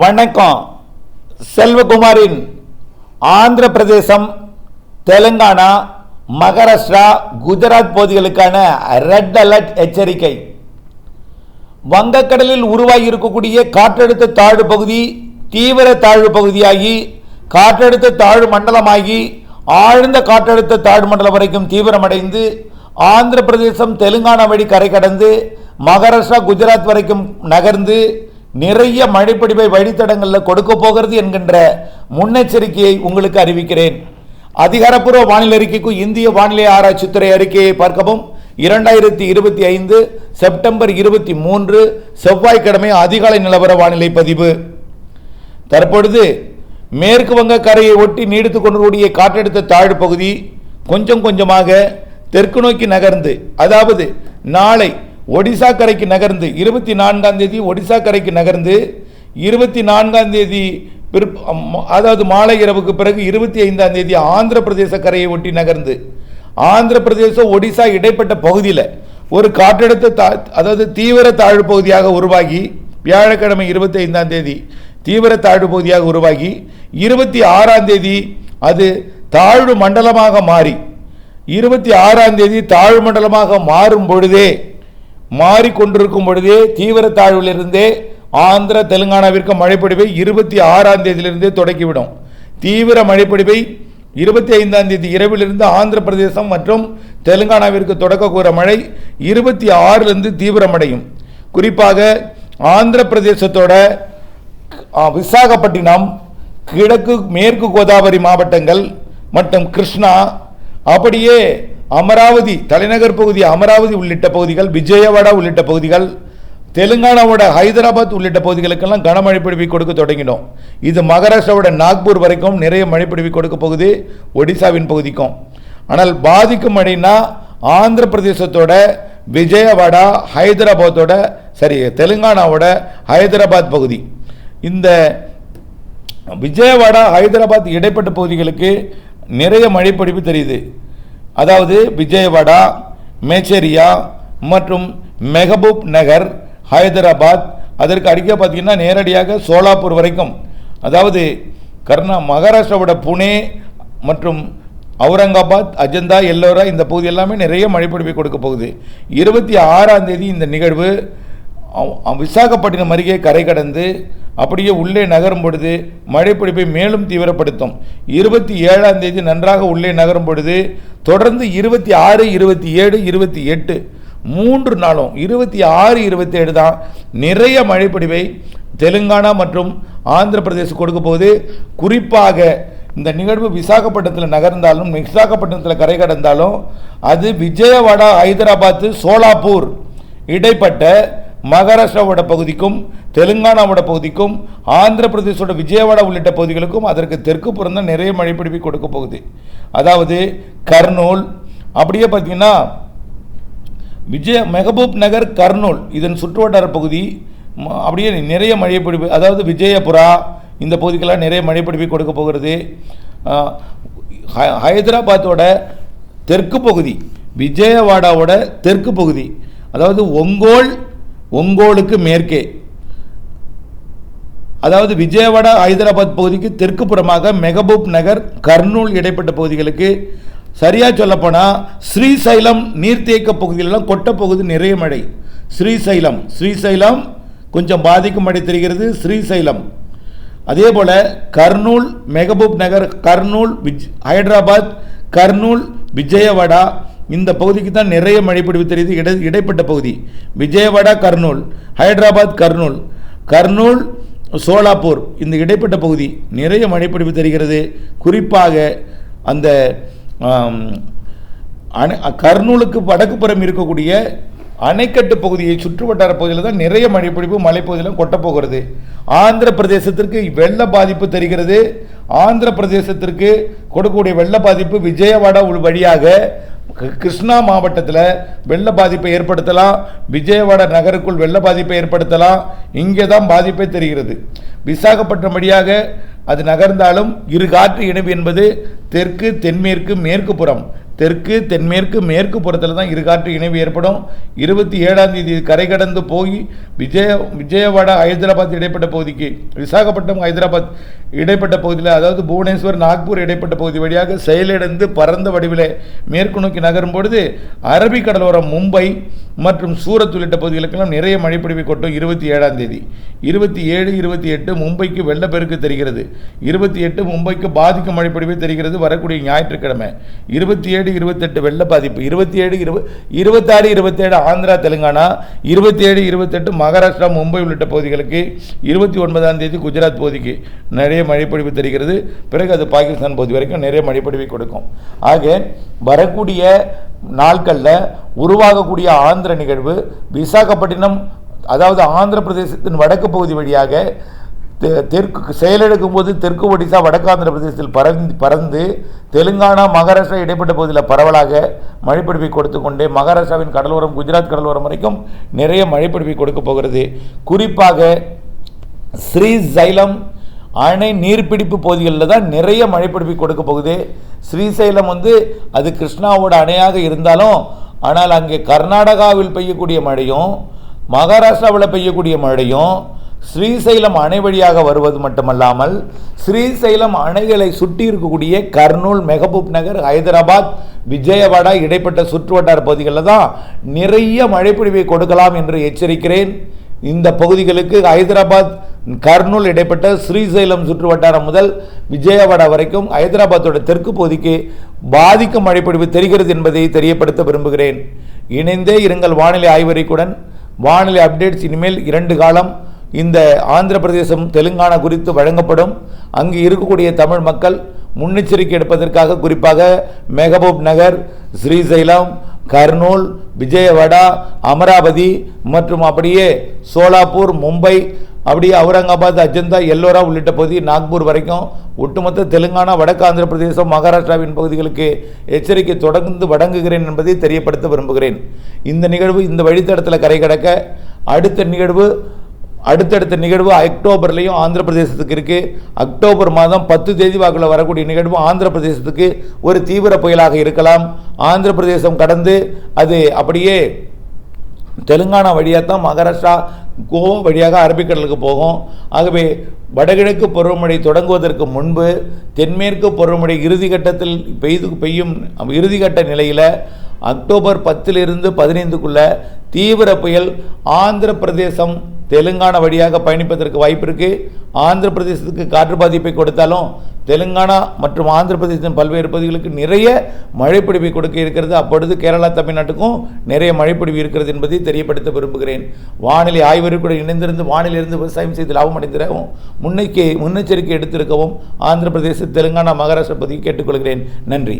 வணக்கம். செல்வகுமாரின் ஆந்திர பிரதேசம் தெலுங்கானா மகாராஷ்டிரா குஜராத் பகுதிகளுக்கான ரெட் அலர்ட் எச்சரிக்கை. வங்கக்கடலில் உருவாகி இருக்கக்கூடிய காற்றழுத்த தாழ்வு பகுதி தீவிர தாழ்வு பகுதியாகி காற்றழுத்த தாழ்வு மண்டலமாகி ஆழ்ந்த காற்றழுத்த தாழ்வு மண்டலம் வரைக்கும் தீவிரமடைந்து ஆந்திர பிரதேசம் தெலுங்கானா வழி கரை கடந்து மகாராஷ்டிரா குஜராத் வரைக்கும் நகர்ந்து நிறைய மழைப்பிடிப்பை வழித்தடங்களில் கொடுக்க போகிறது என்கின்ற முன்னெச்சரிக்கையை உங்களுக்கு அறிவிக்கிறேன். அதிகாரப்பூர்வ வானிலை அறிக்கைக்கு இந்திய வானிலை ஆராய்ச்சித்துறை அறிக்கையை பார்க்கவும். இரண்டாயிரத்தி இருபத்தி ஐந்து செப்டம்பர் இருபத்தி மூன்று செவ்வாய்க்கிழமை அதிகாலை நிலவர வானிலை பதிவு. தற்பொழுது மேற்கு வங்க கரையை ஒட்டி நீடித்துக் கொண்டிருக்கூடிய காற்றழுத்த தாழ்வு பகுதி கொஞ்சம் கொஞ்சமாக தெற்கு நோக்கி நகர்ந்து அதாவது நாளை ஒடிசா கரைக்கு நகர்ந்து இருபத்தி நான்காம் தேதி ஒடிசா கரைக்கு நகர்ந்து இருபத்தி நான்காம் தேதி அதாவது மாலை இரவுக்கு பிறகு இருபத்தி ஐந்தாம் தேதி ஆந்திர பிரதேச கரையை ஒட்டி நகர்ந்து ஆந்திர பிரதேசம் ஒடிசா இடைப்பட்ட பகுதியில் ஒரு காற்றழுத்த தா அதாவது தீவிர தாழ்வு பகுதியாக உருவாகி வியாழக்கிழமை இருபத்தி ஐந்தாம் தேதி தீவிர தாழ்வு பகுதியாக உருவாகி இருபத்தி ஆறாம் தேதி அது தாழ்வு மண்டலமாக மாறி இருபத்தி ஆறாம் தேதி தாழ்வு மண்டலமாக மாறும் பொழுதே மாறிக்கொண்டிருக்கும் பொழுதே தீவிர தாழ்விலிருந்தே ஆந்திர தெலுங்கானாவிற்கு மழைப்பொழிவை இருபத்தி ஆறாம் தேதியிலிருந்தே தொடக்கிவிடும். தீவிர மழைப்பொழிவை இருபத்தி ஐந்தாம் தேதி இரவிலிருந்து ஆந்திர பிரதேசம் மற்றும் தெலுங்கானாவிற்கு தொடக்கக்கூற மழை இருபத்தி ஆறிலிருந்து தீவிரமடையும். குறிப்பாக ஆந்திர பிரதேசத்தோட விசாகப்பட்டினம் கிழக்கு மேற்கு கோதாவரி மாவட்டங்கள் மற்றும் கிருஷ்ணா அப்படியே அமராவதி தலைநகர் பகுதி அமராவதி உள்ளிட்ட பகுதிகள் விஜயவாடா உள்ளிட்ட பகுதிகள் தெலுங்கானாவோட ஹைதராபாத் உள்ளிட்ட பகுதிகளுக்கெல்லாம் கனமழை பொழிவை கொடுக்க தொடங்கினோம். இது மகாராஷ்டிராவோட நாக்பூர் வரைக்கும் நிறைய மழை பொழிவை கொடுக்க போகுது ஒடிசாவின் பகுதிக்கும். ஆனால் பாதிக்கும் மழைனா ஆந்திர பிரதேசத்தோட விஜயவாடா ஹைதராபாத்தோட சரி தெலுங்கானாவோட ஹைதராபாத் பகுதி. இந்த விஜயவாடா ஹைதராபாத் இடைப்பட்ட பகுதிகளுக்கு நிறைய மழைப்பொழிவு தெரியுது. அதாவது விஜயவாடா மேச்சேரியா மற்றும் மெஹபூப் நகர் ஹைதராபாத். அதற்கு அடிக்க பார்த்தீங்கன்னா நேரடியாக சோலாப்பூர் வரைக்கும். அதாவது கர்நா மகாராஷ்டிராவோட புனே மற்றும் அவுரங்காபாத் அஜந்தா எல்லோரா இந்த பகுதி எல்லாமே நிறைய மழைப்பொழிவை கொடுக்க போகுது. இருபத்தி ஆறாம் தேதி இந்த நிகழ்வு விசாகப்பட்டினம் அருகே கரை கடந்து அப்படியே உள்ளே நகரும் பொழுது மழைப்பிடிப்பை மேலும் தீவிரப்படுத்தும். இருபத்தி ஏழாம் தேதி நன்றாக உள்ளே நகரும் பொழுது தொடர்ந்து இருபத்தி ஆறு இருபத்தி ஏழு இருபத்தி எட்டு மூன்று நாளும் இருபத்தி ஆறு இருபத்தி ஏழு தான் நிறைய மழைப்பிடிவை தெலுங்கானா மற்றும் ஆந்திர பிரதேசம் கொடுக்க போது குறிப்பாக இந்த நிகழ்வு விசாகப்பட்டினத்தில் நகர்ந்தாலும் விசாகப்பட்டினத்தில் கரை கடந்தாலும் அது விஜயவாடா ஹைதராபாத் சோலாப்பூர் இடைப்பட்ட மகாராஷ்டிராவோட பகுதிக்கும் தெலுங்கானாவோட பகுதிக்கும் ஆந்திர பிரதேசோட விஜயவாடா உள்ளிட்ட பகுதிகளுக்கும் அதற்கு தெற்கு புறம் தான் நிறைய பிடிப்பு கொடுக்க போகுது. அதாவது கர்னூல் அப்படியே பார்த்தீங்கன்னா விஜய மெஹபூப் நகர் கர்னூல் இதன் சுற்றுவட்டார பகுதி அப்படியே நிறைய மழைப்பிடிப்பு அதாவது விஜயபுரா இந்த பகுதிக்கெல்லாம் நிறைய மழைப்பிடிப்பை கொடுக்க போகிறது. ஹை- ஹைதராபாத்தோட தெற்கு பகுதி விஜயவாடாவோட தெற்கு பகுதி அதாவது ஒங்கோல் ஒங்கோலுக்கு மேற்கே. அதாவது விஜயவாடா ஹைதராபாத் பகுதிக்கு தெற்கு புறமாக மெகபூப் நகர் கர்னூல் இடைப்பட்ட பகுதிகளுக்கு. சரியாக சொல்லப்போனால் ஸ்ரீசைலம் நீர்த்தேக்க பகுதிகளெல்லாம் கொட்ட பகுதி நிறைய மழை. ஸ்ரீசைலம் ஸ்ரீசைலம் கொஞ்சம் பாதிக்கும் மழை தெரிகிறது ஸ்ரீசைலம். அதே போல் கர்னூல் மெகபூப் நகர் கர்னூல் விஜ் ஹைதராபாத் கர்னூல் விஜயவாடா இந்த பகுதிக்கு தான் நிறைய மழைப்பிடிவு தெரியுது. இடை இடைப்பட்ட பகுதி. விஜயவாடா கர்னூல். ஹைதராபாத் கர்னூல். கர்னூல் சோலாப்பூர். இந்த இடைப்பட்ட பகுதி நிறைய மழைப்பிடிவு தெரிகிறது. குறிப்பாக அந்த அணை கர்னூலுக்கு வடக்கு புறம் இருக்கக்கூடிய அணைக்கட்டு பகுதியை சுற்றுவட்டார பகுதியில் தான் நிறைய மழைப்பிடிப்பு மலைப்பகுதியில் கொட்டப் போகிறது ஆந்திர பிரதேசத்திற்கு வெள்ள பாதிப்பு தெரிகிறது. ஆந்திர பிரதேசத்திற்கு கொடுக்கக்கூடிய வெள்ள பாதிப்பு விஜயவாடா வழியாக கிருஷ்ணா மாவட்டத்தில் வெள்ள பாதிப்பை ஏற்படுத்தலாம். விஜயவாடா நகருக்குள் வெள்ள பாதிப்பை ஏற்படுத்தலாம். இங்கே தான் பாதிப்பே தெரிகிறது. விசாகப்பட்டினம் வழியாக அது நகர்ந்தாலும் இரு காற்று இணைவு என்பது தெற்கு தென்மேற்கு மேற்கு புறம் தெற்கு தென்மேற்கு மேற்கு புறத்தில் தான் இரு காற்று இணைவு ஏற்படும். இருபத்தி ஏழாம் தேதி கரை கடந்து போய் விஜய விஜயவாடா ஹைதராபாத் இடைப்பட்ட பகுதிக்கு விசாகப்பட்டினம் ஹைதராபாத் இடைப்பட்ட பகுதியில் அதாவது புவனேஸ்வர் நாக்பூர் இடைப்பட்ட பகுதி வழியாக செயலிழந்து பரந்த வடிவில் மேற்கு நோக்கி நோக்கி நகரும் பொழுது அரபிக் கடலோரம் மும்பை மற்றும் சூரத் உள்ளிட்ட பகுதிகளுக்கெல்லாம் நிறைய மழைப்பொழிவை கொட்டும். இருபத்தி ஏழாம் தேதி. இருபத்தி ஏழு இருபத்தி எட்டு மும்பைக்கு வெள்ளப்பெருக்கு தெரிகிறது. இருபத்தி எட்டு மும்பைக்கு பாதிக்கும் மழைப்பொழிவை தெரிகிறது. வரக்கூடிய ஞாயிற்றுக்கிழமை. இருபத்தி ஏழு இருபத்தெட்டு வெள்ள பாதிப்பு. இருபத்தி ஏழு இருப இருபத்தாறு இருபத்தேழு ஆந்திரா தெலுங்கானா. இருபத்தி ஏழு இருபத்தெட்டு மகாராஷ்டிரா மும்பை உள்ளிட்ட பகுதிகளுக்கு. இருபத்தி ஒன்பதாம் தேதி குஜராத் பகுதிக்கு நிறைய மழைப்பொழிவு தெரிகிறது. பிறகு அது பாகிஸ்தான் பகுதி வரைக்கும் நிறைய மழைப்பொழிவை கொடுக்கும். ஆக வரக்கூடிய நாட்களில் உருவாகக்கூடிய ஆந்திர நிகழ்வு விசாகப்பட்டினம் அதாவது ஆந்திர பிரதேசத்தின் வடக்கு பகுதி வழியாக தெ- தெற்கு செயலெடுக்கும் போது தெற்கு ஒடிசா வடக்கு ஆந்திர பிரதேசத்தில் பறந்து பறந்து தெலுங்கானா மகாராஷ்டிரா இடைப்பட்ட பகுதியில் பரவலாக மழைப்பிடிப்பை கொடுத்து கொண்டே மகாராஷ்டிராவின் கடலோரம் குஜராத் கடலோரம் வரைக்கும் நிறைய மழைப்பிடிப்பை கொடுக்க போகிறது. குறிப்பாக ஸ்ரீசைலம் அணை நீர்பிடிப்பு பகுதிகளில் தான் நிறைய மழைப்பிடிப்பு கொடுக்க போகுது. ஸ்ரீசைலம் வந்து அது கிருஷ்ணாவோட அணையாக இருந்தாலும் ஆனால் அங்கே கர்நாடகாவில் பெய்யக்கூடிய மழையும் மகாராஷ்டிராவில் பெய்யக்கூடிய மழையும் ஸ்ரீசைலம் அணை வழியாக வருவது மட்டுமல்லாமல் ஸ்ரீசைலம் அணைகளை சுற்றி இருக்கக்கூடிய கர்னூல் மெஹபூப் நகர் ஹைதராபாத் விஜயவாடா இடைப்பட்ட சுற்றுவட்டார பகுதிகளில் தான் நிறைய மழைப்பிடிவை கொடுக்கலாம் என்று எச்சரிக்கிறேன். இந்த பகுதிகளுக்கு ஹைதராபாத் கர்னூல் இடைப்பட்ட ஸ்ரீசைலம் சுற்று வட்டாரம் முதல் விஜயவாடா வரைக்கும் ஹைதராபாத்தோட தெற்கு பகுதிக்கு பாதிக்கும் மழைப்பொழிவு தெரிகிறது என்பதை தெரியப்படுத்த விரும்புகிறேன். இணைந்தே இருங்கள் வானிலை ஆய்வறிக்குடன் வானிலை அப்டேட்ஸ் இனிமேல் இரண்டு காலம் இந்த ஆந்திர பிரதேசம் தெலுங்கானா குறித்து வழங்கப்படும். அங்கு இருக்கக்கூடிய தமிழ் மக்கள் முன்னெச்சரிக்கை எடுப்பதற்காக குறிப்பாக மெகபூப் நகர் ஸ்ரீசைலம் கர்னூல் விஜயவாடா அமராவதி மற்றும் அப்படியே சோலாப்பூர் மும்பை அப்படியே அவுரங்காபாத் அஜந்தா எல்லோரா உள்ளிட்ட பகுதி நாக்பூர் வரைக்கும் ஒட்டுமொத்த தெலுங்கானா வடக்கு ஆந்திர பிரதேசம் மகாராஷ்டிராவின் பகுதிகளுக்கு எச்சரிக்கை தொடர்ந்து வழங்குகிறேன் என்பதை தெரியப்படுத்த விரும்புகிறேன். இந்த நிகழ்வு இந்த வழித்தடத்தில் கரை கடக்க அடுத்த நிகழ்வு அடுத்தடுத்த நிகழ்வு அக்டோபர்லேயும் ஆந்திர பிரதேசத்துக்கு இருக்குது அக்டோபர் மாதம் பத்து தேதி வாக்கில் வரக்கூடிய நிகழ்வு ஆந்திர பிரதேசத்துக்கு ஒரு தீவிர புயலாக இருக்கலாம். ஆந்திர பிரதேசம் கடந்து அது அப்படியே தெலுங்கானா வழியாக தான் மகாராஷ்டிரா கோவா வழியாக அரபிக்கடலுக்கு போகும். ஆகவே வடகிழக்கு பருவமழை தொடங்குவதற்கு முன்பு தென்மேற்கு பருவமழை இறுதி கட்டத்தில் பெய்து பெய்யும் இறுதிக்கட்ட நிலையில் அக்டோபர் பத்திலிருந்து பதினைந்துக்குள்ள தீவிர புயல் ஆந்திர பிரதேசம் தெலுங்கானா வழியாக பயணிப்பதற்கு வாய்ப்பு இருக்குது ஆந்திர பிரதேசத்துக்கு காற்று பாதிப்பை கொடுத்தாலும் தெலுங்கானா மற்றும் ஆந்திர பிரதேசத்தின் பல்வேறு பகுதிகளுக்கு நிறைய மழைப்பிடிப்பை கொடுக்க இருக்கிறது. அப்பொழுது கேரளா தமிழ்நாட்டுக்கும் நிறைய மழைப்பிடிவு இருக்கிறது என்பதை தெரியப்படுத்த விரும்புகிறேன். வானிலை ஆய்வறிக்கையுடன் இணைந்திருந்து வானிலிருந்து விவசாயம் செய்து லாபம் அடைந்திடவும் முன்னெச்சரிக்கை முன்னெச்சரிக்கை எடுத்திருக்கவும் ஆந்திர பிரதேச தெலுங்கானா மகாராஷ்டிரா பகுதியை கேட்டுக்கொள்கிறேன். நன்றி.